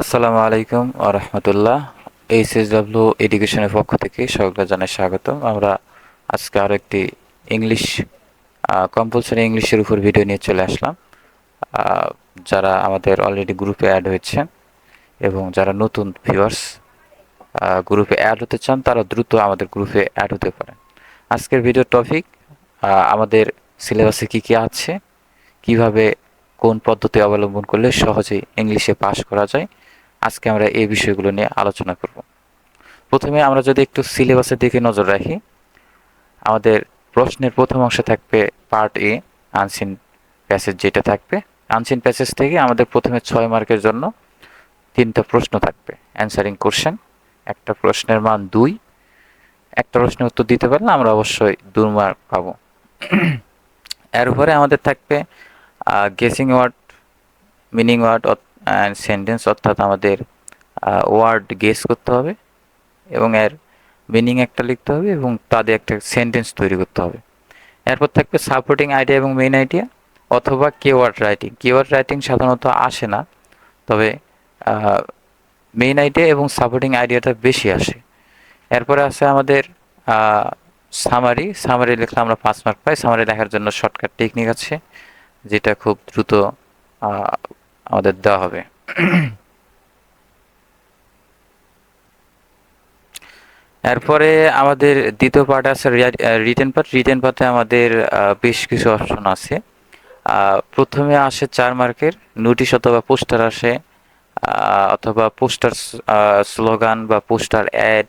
আসসালামু আলাইকুম আ রহমতুল্লাহ। এইচ এস ডাব্লিউ এডুকেশনের পক্ষ থেকে সকলকে জানাই স্বাগত আমরা আজকে আরও একটি ইংলিশ কম্পালসারি ইংলিশের উপর ভিডিও নিয়ে চলে আসলাম। যারা আমাদের অলরেডি গ্রুপে অ্যাড হয়েছেন এবং যারা নতুন ভিউয়ার্স গ্রুপে অ্যাড হতে চান, তারা দ্রুত আমাদের গ্রুপে অ্যাড হতে পারেন। আজকের ভিডিও টপিক আমাদের সিলেবাসে কি কি আছে, কীভাবে কোন পদ্ধতি অবলম্বন করলে সহজেই ইংলিশে পাশ করা যায় আজকে আমরা এই বিষয়গুলো নিয়ে আলোচনা করব। প্রথমে আমরা যদি একটু সিলেবাসের দিকে নজর রাখি, আমাদের প্রশ্নের প্রথম অংশে থাকবে পার্ট এ, আনসিন প্যাসেজ যেটা থাকবে। আনসিন প্যাসেজ থেকে আমাদের প্রথমে ছয় মার্কের জন্য তিনটা প্রশ্ন থাকবে। অ্যান্সারিং কোশ্চেন, একটা প্রশ্নের মান দুই, একটা প্রশ্নের উত্তর দিতে পারলে আমরা অবশ্যই দু মার্ক পাবো। এর উপরে আমাদের থাকবে guessing word meaning word and sentence অর্থাৎ আমাদের ওয়ার্ড গেস করতে হবে এবং এর মিনিং একটা লিখতে হবে এবং তাদের একটা সেন্টেন্স তৈরি করতে হবে। এরপর থাকবে সাপোর্টিং আইডিয়া এবং মেইন আইডিয়া অথবা কেওয়ার্ড রাইটিং কেওয়ার্ড রাইটিং সাধারণত আসে না, তবে মেইন আইডিয়া এবং সাপোর্টিং আইডিয়াটা বেশি আসে। এরপরে আছে আমাদের সামারি সামারি লিখলে আমরা পাঁচ মার্ক পাই। সামারি লেখার জন্য শর্টকাট টেকনিক আছে, যেটা খুব দ্রুত আমাদের দেওয়া হবে। এরপরে আমাদের দ্বিতীয় পার্ট আছে রিটেন পার্ট রিটেন পার্টে আমাদের বেশ কিছু অপশন আছে। প্রথমে আসে চার মার্কের নোটিশ অথবা পোস্টার আসে। অথবা পোস্টার স্লোগান বা পোস্টার অ্যাড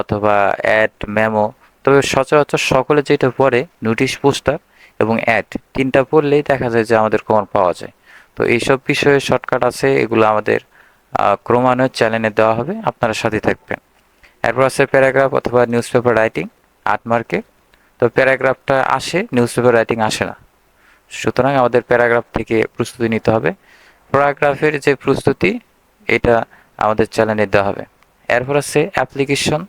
অথবা অ্যাড মেমো তবে সচরাচর সকলে যেটা পড়ে নোটিশ পোস্টার এবং অ্যাড তিনটা পড়লেই দেখা যায় যে আমাদের কমন পাওয়া যায়। তো এইসব বিষয়ে শর্টকাট আছে, এগুলো আমাদের ক্রমান্বয়ে চ্যানেলে দেওয়া হবে, আপনারা সাথে থাকবেন। এরপর আছে প্যারাগ্রাফ অথবা নিউজ পেপার রাইটিং আট মার্কে তো প্যারাগ্রাফটা আসে নিউজ পেপার রাইটিং আসে না। সুতরাং আমাদের প্যারাগ্রাফ থেকে প্রস্তুতি নিতে হবে। প্যারাগ্রাফের যে প্রস্তুতি, এটা আমাদের চ্যানেলে দেওয়া হবে। এরপর আছে অ্যাপ্লিকেশন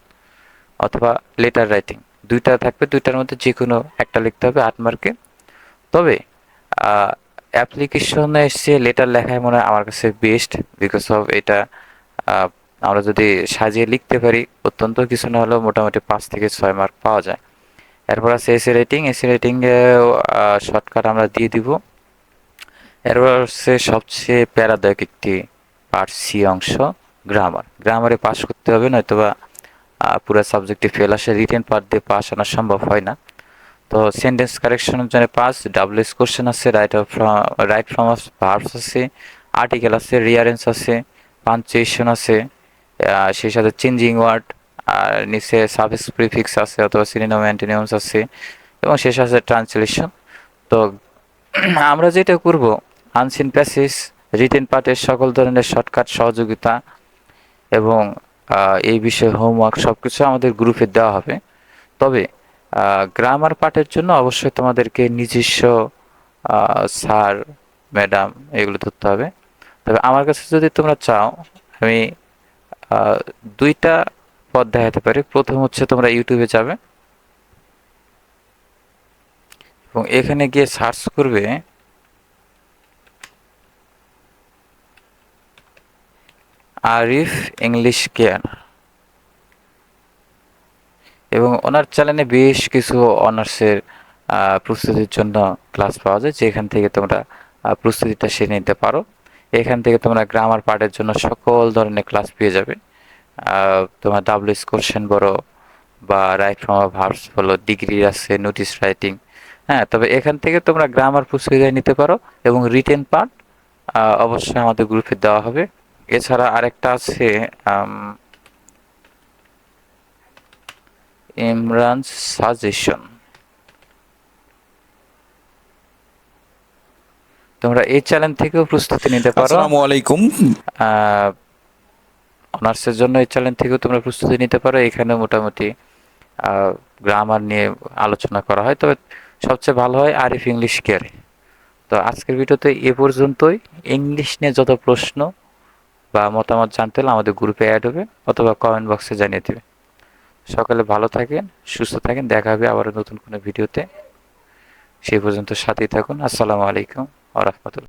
অথবা লেটার রাইটিং দুইটা থাকবে, দুইটার মধ্যে যে কোনো একটা লিখতে হবে আট মার্কে তবে অ্যাপ্লিকেশনে এসে লেটার লেখায় মনে হয় আমার কাছে বেস্ট বিকজ অফ এটা আমরা যদি সাজিয়ে লিখতে পারি, অত্যন্ত কিছু না হলেও মোটামুটি পাঁচ থেকে ছয় মার্ক পাওয়া যায়। এরপর আছে essay writing essay writing shortcut আমরা দিয়ে দিব। এরপর হচ্ছে সবচেয়ে প্যারাদায়ক একটি পার্ট সি অংশ গ্রামার গ্রামারে পাস করতে হবে, নয়তোবা পুরো সাবজেক্টে ফেল আসে। রিটেন পার্ট দিয়ে পাস আনা সম্ভব হয় না। তো সেন্টেন্স কারেকশনের জন্য পাস ডাবল এস কোশ্চেন আছে right of right from of verbs আছে আর্টিকেল আছে রিয়ারেন্স আছে পাঞ্চুয়েশন আছে সেই সাথে চেঞ্জিং ওয়ার্ড আর নিচে সার্ভিস প্রিফিক্স আছে অথবা সিনোনিম অ্যান্টিনিমস আছে, এবং শেষ আছে ট্রান্সলেশন তো আমরা যেটা করব আনসিন প্যাসেজ রিটেন পার্টের সকল ধরনের শর্টকাট সহযোগিতা, এবং এই বিষয়ে হোমওয়ার্ক সব কিছু আমাদের গ্রুপে দেওয়া হবে। তবে গ্রামার পার্টের জন্য অবশ্যই তোমাদেরকে নিজস্ব স্যার ম্যাডাম এগুলো ধরতে হবে। তবে আমার কাছে যদি তোমরা চাও, আমি দুইটা পথ দেখাতে পারি। প্রথম হচ্ছে তোমরা ইউটিউবে যাবে। এবং এখানে গিয়ে সার্চ করবে, আরিফ ইংলিশ কেয়ার ওনার চ্যানেলে বেশ কিছু অনার্সের প্রস্তুতির জন্য ক্লাস পাওয়া যায়, যেখান থেকে তোমরা প্রস্তুতিটা সেরে নিতে পারো। এখান থেকে তোমরা গ্রামার পার্টের জন্য সকল ধরনের ক্লাস পেয়ে যাবে। তোমার ডাব্লিউএস কোশ্চেন বড় বা রাইট ফ্রম ভার্বস বলো ডিগ্রি আছে নোটিশ রাইটিং হ্যাঁ তবে এখান থেকে তোমরা গ্রামার প্রস্তুতি নিতে পারো এবং রিটেন পার্ট অবশ্যই আমাদের গ্রুপে দেওয়া হবে। এছাড়া আরেকটা আছে ইমরান সাজেশন তোমরা এই চ্যানেল থেকেও প্রস্তুতি নিতে পারো। আসসালামু আলাইকুম। অনার্সের জন্য এই চ্যানেল থেকেও তোমরা প্রস্তুতি নিতে পারো। এখানে মোটামুটি গ্রামার নিয়ে আলোচনা করা হয়। তবে সবচেয়ে ভালো হয় আরিফ ইংলিশ কেয়ারে তো আজকের ভিডিওতে এ পর্যন্তই। ইংলিশ নিয়ে যত প্রশ্ন বা মতামত জানতে হলে আমাদের গ্রুপে অ্যাড হবে অথবা কমেন্ট বক্সে জানিয়ে দেবে। সকালে ভালো থাকেন, সুস্থ থাকেন। দেখা হবে আবার নতুন কোনো ভিডিওতে। সেই পর্যন্ত সাথেই থাকুন। আসসালামু আলাইকুম আ রহমতুল্লাহ।